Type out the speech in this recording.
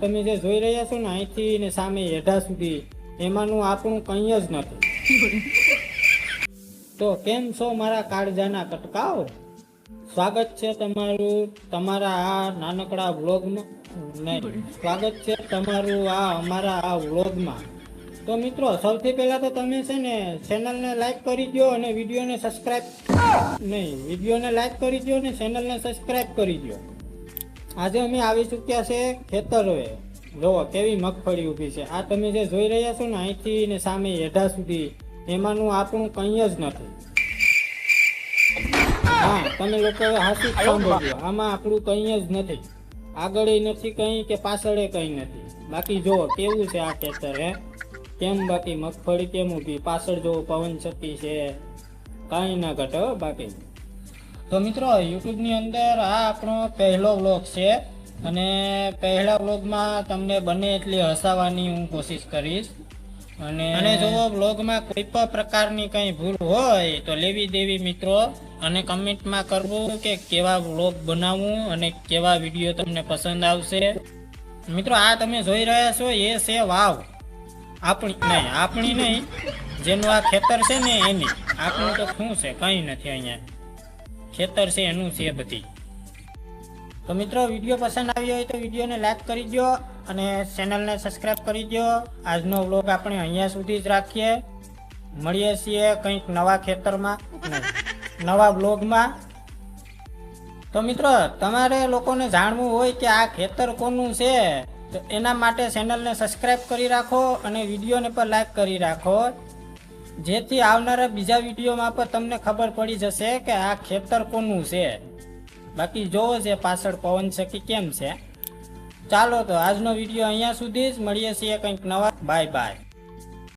તમે જે જોઈ રહ્યા છો ને, અહીંથી ને સામે એઢા સુધી, એમાંનું આપણું કંઈ જ નથી. તો કેમ છો મારા કાળજાના કટકાઓ? સ્વાગત છે તમારું, તમારા આ નાનકડા વ્લોગમાં નહીં, સ્વાગત છે તમારું આ અમારા આ વ્લોગમાં. તો મિત્રો, સૌથી પહેલાં તો તમે છે ને, ચેનલને લાઈક કરી દો અને વિડીયોને સબસ્ક્રાઈબ નહીં, વિડીયોને લાઈક કરી દો અને ચેનલને સબસ્ક્રાઈબ કરી દો આજે અમે આવી ચૂક્યા છે ખેતરોએ. જુઓ કેવી મગફળી ઊભી છે. આ તમે જે જોઈ રહ્યા છો ને અહીંથી ને સામે એઢા સુધી એમાંનું આપણું કંઈ જ નથી. હા તમે લોકો હાથી સાંભળજો. આમાં આપણું કંઈ જ નથી. આગળ નથી કંઈ કે પાછળ કંઈ નથી. બાકી જુઓ કેવું છે આ ખેતર હે? કેમ બાકી મગફળી કેમ ઊભી? પાછળ જુઓ પવન શક્તિ છે. કાંઈ ના ઘટે હો બાકી. તો મિત્રો, યુટ્યુબની અંદર આ આપણો પહેલો વ્લોગ છે અને પહેલા વ્લોગમાં તમને બને એટલી હસાવવાની હું કોશિશ કરીશ. અને અને જો વ્લોગમાં કોઈ પણ પ્રકારની કંઈ ભૂલ હોય તો લેવી દેવી મિત્રો. અને કમેન્ટમાં કરવું કે કેવા વ્લોગ બનાવવું અને કેવા વીડિયો તમને પસંદ આવશે. મિત્રો, આ તમે જોઈ રહ્યા છો, એ છે વાવ. આપણી નહીં આપણી નહીં. જેનું આ ખેતર છે ને એની. આપણું તો શું છે? કંઈ નથી અહીંયા. ખેતર છે, એનું છે બધી. તો મિત્રો, વીડિયો પસંદ આવ્યો હોય તો વિડીયોને લાઈક કરી દો અને ચેનલને સબસ્ક્રાઈબ કરી દો આજનો વ્લોગ આપણે અહીંયા સુધી જ રાખીએ. મળીએ છીએ કંઈક નવા ખેતરમાં, નવા બ્લોગમાં તો મિત્રો, તમારે લોકોને જાણવું હોય કે આ ખેતર કોનું છે, તો એના માટે ચેનલને સબસ્ક્રાઈબ કરી રાખો અને વિડીયોને પણ લાઈક કરી રાખો. જેથી આવનારા બીજા વિડીયોમાં પણ તમને ખબર પડી જશે કે આ ખેતર કોનું છે. બાકી જોવો છે પાછળ પવન સખી કેમ છે. ચાલો તો આજનો વીડિયો અહીંયા સુધી જ. મળીએ છીએ કંઈક નવા. Bye bye.